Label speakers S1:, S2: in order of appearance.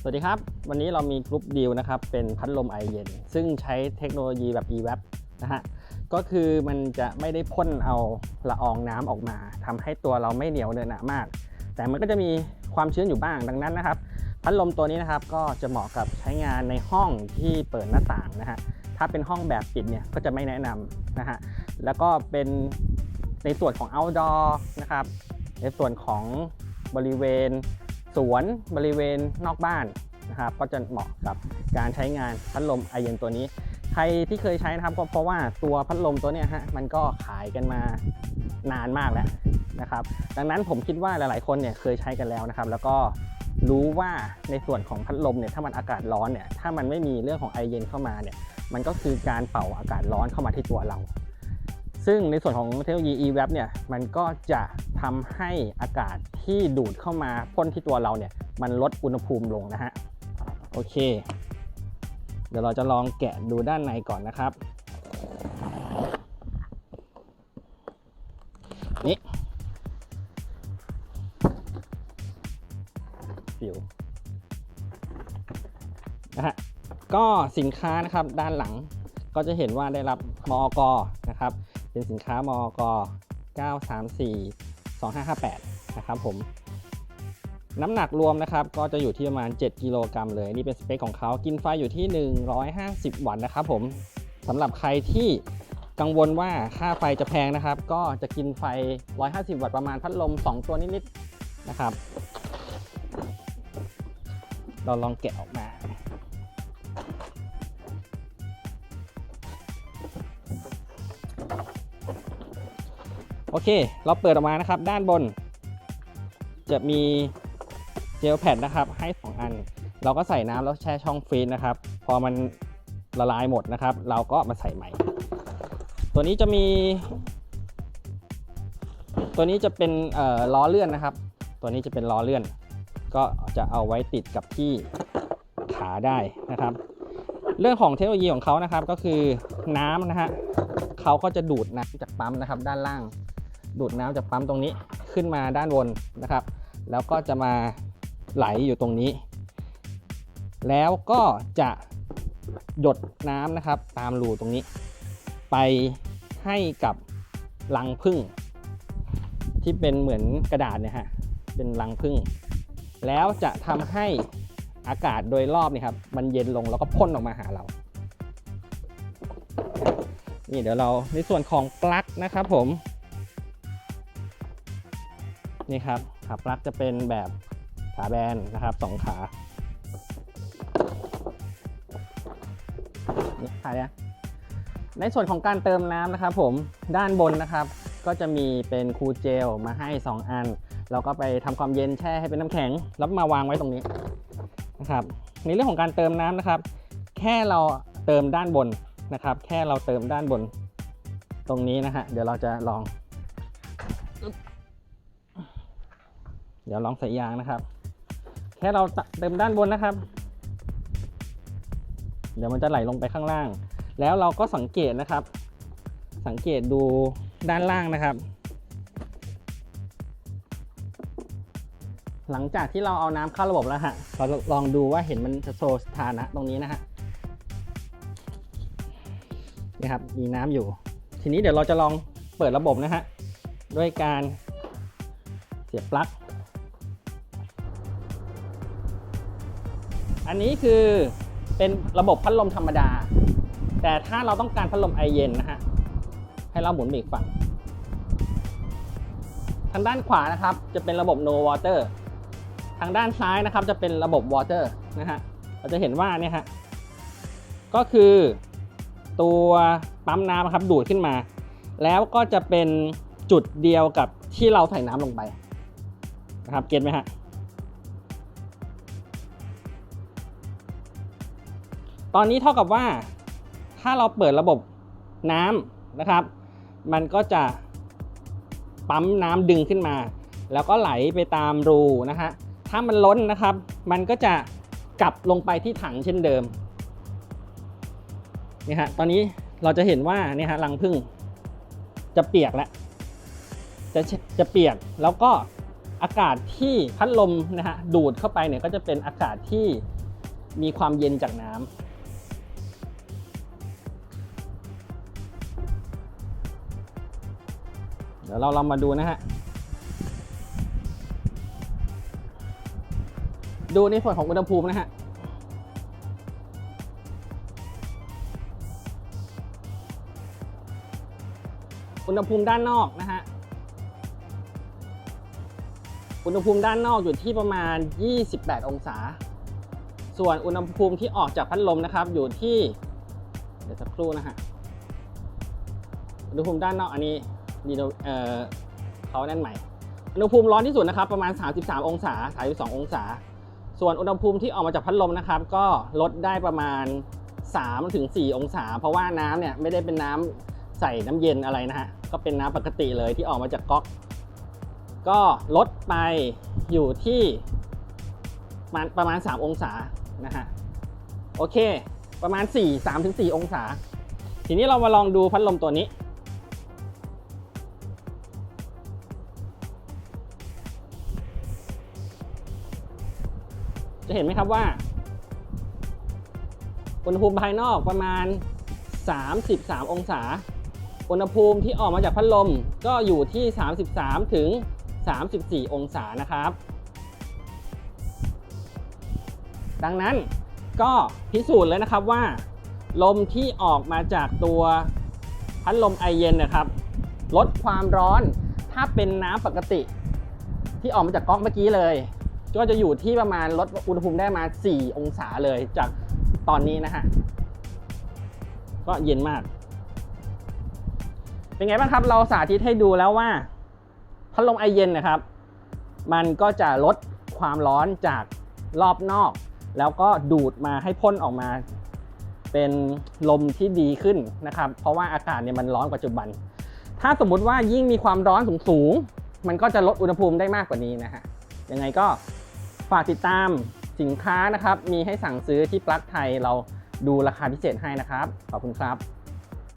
S1: สวัสดีครับ วันนี้เรามีกรุ๊ปดีลนะครับเป็นพัดลมไอเย็น ซึ่งใช้เทคโนโลยีแบบ e-wrap นะฮะก็คือมันจะไม่ได้พ่นเอาละอองน้ำออกมาทำให้ตัวเราไม่เหนียวเนอะหนามาก แต่มันก็จะมีความชื้นอยู่บ้างดังนั้นนะครับ พัดลมตัวนี้นะครับก็จะเหมาะกับใช้งานในห้องที่เปิดหน้าต่างนะฮะถ้าเป็นห้องแบบปิดเนี่ยก็จะไม่แนะนำนะฮะแล้วก็เป็นในส่วนของ outdoor นะครับในส่วนของบริเวณ สวนบริเวณนอกบ้านนะครับก็จะเหมาะกับการใช้งานพัดลมไอเย็นตัวนี้ ใครที่เคยใช้นะครับก็เพราะว่าตัวพัดลมตัวเนี้ยฮะมันก็ขายกันมานานมากแล้วนะครับ ดังนั้นผมคิดว่าหลาย ๆ คนเนี่ยเคยใช้กันแล้วนะครับ แล้วก็รู้ว่าในส่วนของพัดลมเนี่ยถ้ามันอากาศร้อนเนี่ยถ้ามันไม่มีเรื่องของไอเย็นเข้ามาเนี่ยมันก็คือการเป่าอากาศร้อนเข้ามาที่ตัวเรา ซึ่งในส่วนของเทคโนโลยี e-wrap เนี่ยมันก็จะทำให้อากาศที่ดูดเข้ามาพ่นที่ตัวเราเนี่ยมันลดอุณหภูมิลงนะฮะโอเค เดี๋ยวเราจะลองแกะดูด้านในก่อนนะครับนี่ฟิวนะฮะก็สินค้านะครับด้านหลังก็จะเห็นว่าได้รับมอก เป็นสินค้ามอก934 2558 นะครับผมน้ำหนักรวมนะครับก็จะอยู่ที่ประมาณ 7 กิโลกรัมเลย นี่เป็นสเปคของเขากินไฟอยู่ที่ 150 วัตต์นะครับผมสำหรับใครที่กังวลว่าค่าไฟจะแพงนะครับ ก็จะกินไฟ 150 วัตต์ประมาณพัดลม 2 ตัวนิดๆนะครับ เราลองแกะออกมา โอเค เราเปิดออกมานะครับ ด้านบน จะมีเจลแผ่นนะครับ ให้ 2 อัน เราก็ใส่น้ำแล้วแช่ช่องฟรีซนะครับ พอมันละลายหมดนะครับ เราก็มาใส่ใหม่ ตัวนี้จะมี ตัวนี้จะเป็นล้อเลื่อนนะครับ ตัวนี้จะเป็นล้อเลื่อน ก็จะเอาไว้ติดกับที่ขาได้นะครับ เรื่องของเทคโนโลยีของเขานะครับก็คือน้ำนะฮะเขาก็จะดูดน้ำจากปั๊มนะครับ ด้านล่าง ดูดน้ำจากปั๊มตรงนี้ขึ้นมาด้านบนนะครับ แล้วก็จะมาไหลอยู่ตรงนี้ แล้วก็จะหยดน้ำนะครับ ตามรูตรงนี้ ไปให้กับรังผึ้งที่เป็นเหมือนกระดาษเนี่ยฮะเป็นรังผึ้งแล้วจะทำให้อากาศโดยรอบนี่ครับมันเย็นลงแล้วก็พ่นออกมาหาเรานี่เดี๋ยวเราในส่วนของปลั๊กนะครับผม นี่ครับขาปลั๊กจะเป็นแบบขาแบนนะครับสองขานี่ขาเนี่ยในส่วนของการเติมน้ำนะครับผมด้านบนนะครับ ก็จะมีเป็นคูลเจลมาให้ 2 อัน เราก็ไปทำความเย็นแช่ให้เป็นน้ำแข็ง แล้วมาวางไว้ตรงนี้นะครับในเรื่องของการเติมน้ำนะครับ แค่เราเติมด้านบนนะครับ แค่เราเติมด้านบนตรงนี้นะฮะเดี๋ยวเราจะลอง เดี๋ยวลองใส่ยางนะครับ แค่เราเติมด้านบนนะครับ เดี๋ยวมันจะไหลลงไปข้างล่าง แล้วเราก็สังเกตนะครับ สังเกตดูด้านล่างนะครับ หลังจากที่เราเอาน้ำเข้าระบบแล้วฮะเราลองดูว่าเห็นมันจะโชว์สถานะตรงนี้นะฮะนี่ครับมีน้ำอยู่ ทีนี้เดี๋ยวเราจะลองเปิดระบบนะฮะด้วยการเสียบปลั๊ก อันนี้คือเป็นระบบพัดลมธรรมดา แต่ถ้าเราต้องการพัดลมไอเย็นนะฮะ ให้เราหมุนไปอีกฝั่ง ทางด้านขวานะครับจะเป็นระบบ no water ทางด้านซ้ายนะครับจะเป็นระบบ water นะฮะ เราจะเห็นว่าเนี่ยฮะ ก็คือตัวปั๊มน้ำครับดูดขึ้นมา แล้วก็จะเป็นจุดเดียวกับที่เราใส่น้ำลงไปนะครับ เก็ตไหมฮะ ตอนนี้เท่ากับว่าถ้าเราเปิดระบบน้ำนะครับ มันก็จะปั๊มน้ำดึงขึ้นมา แล้วก็ไหลไปตามรูนะฮะถ้ามันล้นนะครับ มันก็จะกลับลงไปที่ถังเช่นเดิมนี่ฮะตอนนี้เราจะเห็นว่าเนี่ยฮะรังผึ้งจะเปียกแล้วจะจะเปียกแล้วก็อากาศที่พัดลมนะฮะดูดเข้าไปเนี่ยก็จะเป็นอากาศที่มีความเย็นจากน้ำ เดี๋ยวเราลองมาดูนะฮะ ดูในส่วนของอุณหภูมินะฮะอุณหภูมิด้านนอกนะฮะ อุณหภูมิด้านนอกอยู่ที่ประมาณ 28 องศา ส่วนอุณหภูมิที่ออกจากพัดลมนะครับ อยู่ที่ เดี๋ยวสักครู่นะฮะ อุณหภูมิด้านนอกอันนี้ ดีโนเอ่อเขานั่นใหม่ อุณหภูมิร้อนที่สุดนะครับ ประมาณ 33 องศา 32 องศา ส่วนอุณหภูมิที่ออกมาจากพัดลมนะครับ ก็ลดได้ประมาณ3ถึง4องศา เพราะว่าน้ำเนี่ยไม่ได้เป็นน้ำใส่น้ำเย็นอะไรนะฮะ ก็เป็นน้ำปกติเลยที่ออกมาจากก๊อก ก็ลดไปอยู่ที่ประมาณประมาณ3องศานะฮะ โอเค ประมาณ 4 3ถึง4องศา ทีนี้เรามาลองดูพัดลมตัวนี้ จะเห็นไหมครับว่า อุณหภูมิภายนอกประมาณ 33 องศา อุณหภูมิที่ออกมาจากพัดลมก็อยู่ที่ 33 ถึง 34 องศานะครับ ดังนั้นก็พิสูจน์เลยนะครับว่า ลมที่ออกมาจากตัวพัดลมไอเย็นนะครับ ลดความร้อนถ้าเป็นน้ำปกติที่ออกมาจากก๊อกเมื่อกี้เลย ก็จะอยู่ที่ประมาณลดอุณหภูมิได้มา 4 องศาเลยจากตอนนี้นะฮะ ก็เย็นมาก เป็นไงบ้างครับ เราสาธิตให้ดูแล้วว่า พัดลมไอเย็นนะครับ มันก็จะลดความร้อนจากรอบนอก แล้วก็ดูดมาให้พ่นออกมา เป็นลมที่ดีขึ้นนะครับ เพราะว่าอากาศเนี่ยมันร้อนปัจจุบัน ถ้าสมมุติว่ายิ่งมีความร้อนสูงๆมันก็จะลดอุณหภูมิได้มากกว่านี้นะฮะยังไงก็ ฝากติดตามสินค้านะครับ มีให้สั่งซื้อที่ปลั๊กไทยเราดูราคาพิเศษให้นะครับ ขอบคุณครับ